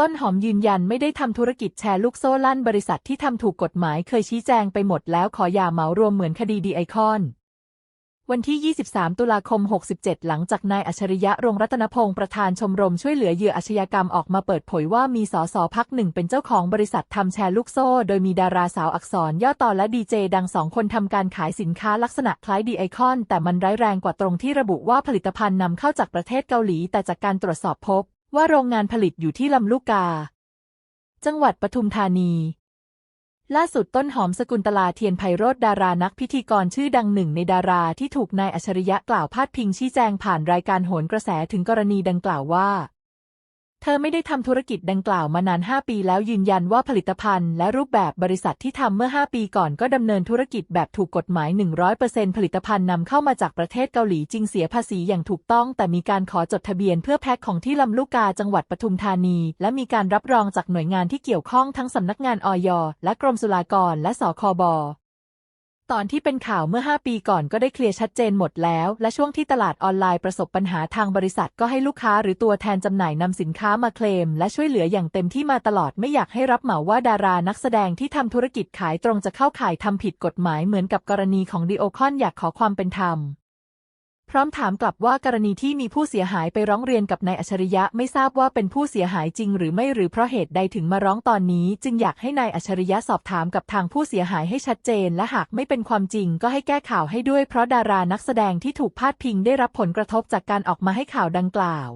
ต้นหอมยืนยันไม่ได้ทำธุรกิจแชร์ลูกโซ่ลั่นบริษัทที่ทำถูกกฎหมายเคยชี้แจงไปหมดแล้วขออย่าเหมารวมเหมือนคดีดีไอคอน วันที่ 23 ตุลาคม 67 หลังจากนายอัจฉริยะรงรัตนพงศ์ประธานชมรมช่วยเหลือเหยื่ออาชญากรรมออกมาเปิดเผยว่ามีสสพักหนึ่งเป็นเจ้าของบริษัททำแชร์ลูกโซ่ โดยมีดาราสาวอักษรย่อต่อและดีเจดังสองคนทำการขายสินค้าลักษณะคล้ายดีไอคอน แต่มันร้ายแรงกว่าตรงที่ระบุว่าผลิตภัณฑ์นำเข้าจากประเทศเกาหลี แต่จากการตรวจสอบพบ ว่าโรงงานผลิตอยู่ที่ลำลูกกา จังหวัดปทุมธานี ล่าสุดต้นหอมสกุลตลาเทียนไพโรธดารานักพิธีกรชื่อดังหนึ่งในดาราที่ถูกนายอัจฉริยะกล่าวพาดพิงชี้แจงผ่านรายการโหนกระแสถึงกรณีดังกล่าวว่า เธอไม่ได้ทำธุรกิจดังกล่าวมานาน 5 ปีแล้วยืนยันว่าผลิตภัณฑ์และรูปแบบบริษัทที่ทำเมื่อ 5 ปีก่อนก็ดำเนินธุรกิจแบบถูกกฎหมาย 100%ผลิตภัณฑ์นำเข้ามาจากประเทศเกาหลีจริงเสียภาษีอย่างถูกต้อง แต่มีการขอจดทะเบียนเพื่อแพ็คของที่ลำลูกกาจังหวัดปทุมธานี และมีการรับรองจากหน่วยงานที่เกี่ยวข้องทั้งสำนักงานอยและกรมศุลากรและสคบ ตอนที่เป็นข่าวเมื่อ 5 ปีก่อนก็ได้เคลียร์ชัดเจนหมดแล้ว และช่วงที่ตลาดออนไลน์ประสบปัญหาทางบริษัทก็ให้ลูกค้าหรือตัวแทนจำหน่ายนำสินค้ามาเคลม และช่วยเหลืออย่างเต็มที่มาตลอดไม่อยากให้รับเหมาว่าดารานักแสดงที่ทำธุรกิจขายตรงจะเข้าข่ายทำผิดกฎหมายเหมือนกับกรณีของดิโอคอนอยากขอความเป็นธรรม พร้อมถามกลับว่ากรณีที่มีผู้เสียหายไปร้องเรียนกับนายอัจฉริยะไม่ทราบว่าเป็นผู้เสียหายจริงหรือไม่หรือเพราะเหตุใดถึงมาร้องตอนนี้ จึงอยากให้นายอัจฉริยะสอบถามกับทางผู้เสียหายให้ชัดเจน และหากไม่เป็นความจริงก็ให้แก้ข่าวให้ด้วยเพราะดารานักแสดงที่ถูกพาดพิงได้รับผลกระทบจากการออกมาให้ข่าวดังกล่าว